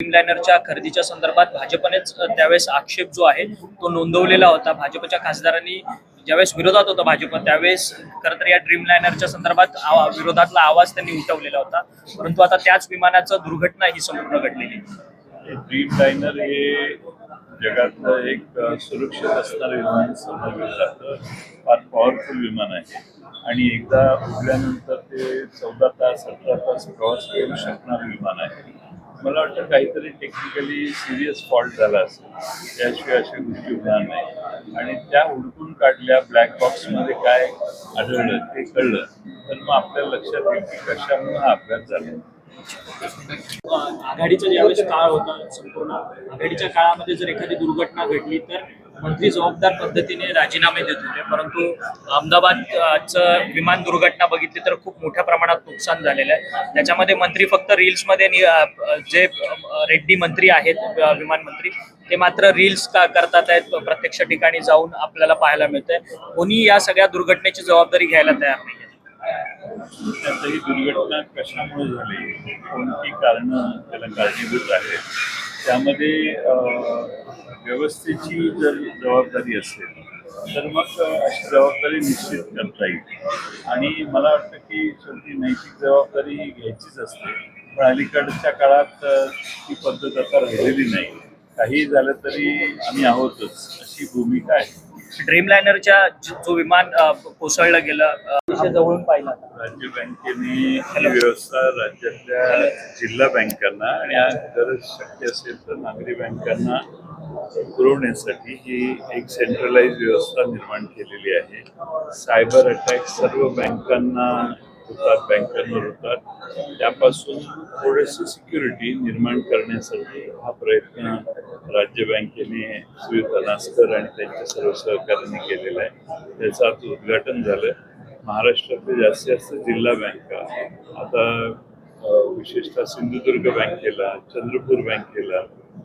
ड्रीमलायनरच्या खरेदीच्या संदर्भात भाजपनेच त्यावेळेस आक्षेप जो आहे तो नोंदवलेला होता. भाजपच्या खासदारांनी ज्यावेळेस विरोधात होता भाजप त्यावेळेस खरं तर या ड्रीमलायनरच्या संदर्भात विरोधातला आवाज त्यांनी उठवलेला होता. परंतु आता त्याच विमानाचं दुर्घटना ही संपूर्ण घडलेली आहे. ड्रीम लायनर हे जगातलं एक सुरक्षित असणारं विमान समजलं जातं. फार पॉवरफुल विमान आहे. आणि एकदा उडल्यानंतर ते चौदा तास अठरा तास प्रवास करू शकणारं विमान आहे. मला वाटतं काहीतरी टेक्निकली सिरियस फॉल्ट झाला असेल. त्याशिवाय अशा गोष्टी होणार नाही. आणि त्या हुडकून काढल्या ब्लॅक बॉक्समध्ये काय आढळलं ते कळलं. तर मग आपल्या लक्षात येईल की कशामुळे हा अपघात झाला. आघाडीचा ज्यावेळेस काळ होता संपूर्ण आघाडीच्या काळामध्ये जर एखादी दुर्घटना घडली तर मंत्री जबाबदार पद्धतीने राजीनामे देत होते परंतु अहमदाबादचं विमान दुर्घटना बघितली तर खूप मोठ्या प्रमाणात नुकसान झालेलं आहे. त्याच्यामध्ये मंत्री फक्त रील्समध्ये जे रेड्डी मंत्री आहेत विमान मंत्री ते मात्र रील्स का करतात आहेत प्रत्यक्ष ठिकाणी जाऊन आपल्याला पाहायला मिळतंय. कोणी या सगळ्या दुर्घटनेची जबाबदारी घ्यायला तयार नाही दुर्घटना कशामुळे झाली? कोणती कारण त्याला कारणीभूत आहेत? त्यामध्ये व्यवस्थेची जर जबाबदारी असेल तर मग अशी जबाबदारी निश्चित करता येईल. आणि मला वाटतं की शेवटी नैतिक जबाबदारी ही घ्यायचीच असते. पण अलीकडच्या काळात ती पद्धत आता राहिलेली नाही. काही झालं तरी आम्ही आहोतच अशी भूमिका आहे. ड्रीमलायनरच्या ज- जो विमान कोसळलं गेलं जवळून पाहिलं राज्य बँकेने ही व्यवस्था राज्यातल्या जिल्हा बँकांना आणि गरज शक्य असेल तर नागरी बँकांना पुरवण्यासाठी ही एक सेंट्रलाइज व्यवस्था निर्माण केलेली आहे. सायबर अटॅक सर्व बँकांना होतात बँकांवर होतात. त्यापासून थोडेसे सिक्युरिटी निर्माण करण्यासाठी हा प्रयत्न राज्य बँकेने सुविधा नास्कर आणि त्यांच्या सर्व सहकार्यांनी केलेला आहे. त्याचं आज उद्घाटन झालं महाराष्ट्रातले जास्तीत जास्त जिल्हा बँका आता विशेषतः सिंधुदुर्ग बँकेला चंद्रपूर बँकेला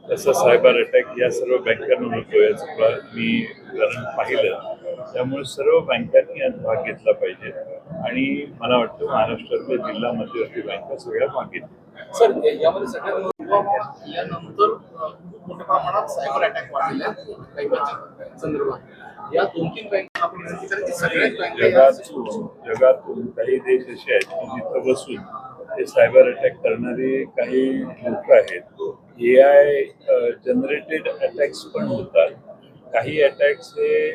तसा सायबर अटॅक या सर्व बँकांना होतो याचं मी उदाहरण पाहिलं. त्यामुळे सर्व बँकांनी यात भाग घेतला पाहिजे. आणि मला वाटतं महाराष्ट्रातल्या जिल्हा मध्यवर्ती बँका सगळ्या भाग घेतल्या सर यामध्ये सगळ्यात महत्त्वाचं यानंतर अ, खूप मोठ्या प्रमाणात सायबर अटॅक वाढलेले आहेत. काही बँकांच्या संदर्भात. या दोन तीन बँका आपण विनंती करेल की सगळ्याच बँका या जगातून जगातून काही देश असे आहेत की जिथं बसून ते सायबर अटॅक करणारे काही लोक आहेत. ए आय जनरेटेड अटॅक्स पण होतात. काही अटॅक्स हे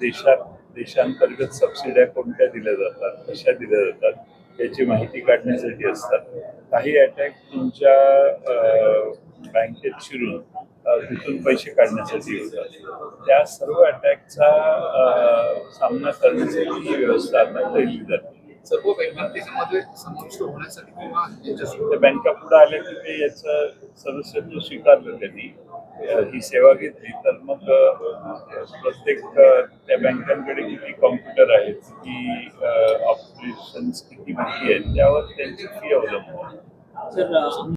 देशात देशांतर्गत सबसिड्या कोणत्या दिल्या जातात कशा दिल्या जातात याची माहिती काढण्यासाठी असतात. काही अटॅक तुमच्या बँकेत शिरून तिथून पैसे काढण्यासाठी होतात. त्या सर्व अटॅकचा सामना करण्यासाठी ही व्यवस्था आता केली जाते. सर्व बँका त्याच्यामध्ये समाविष्ट होण्यासाठी किंवा बँका पुढे आल्या की ते याचं सदस्यत्व स्वीकारलं त्यांनी ही सेवा घेतली तर मग प्रत्येक त्या बँकांकडे किती कॉम्प्युटर आहेत किती ऑपरेशन्स किती माहिती आहेत त्यावर त्यांची फी अवलंबून आहे. सर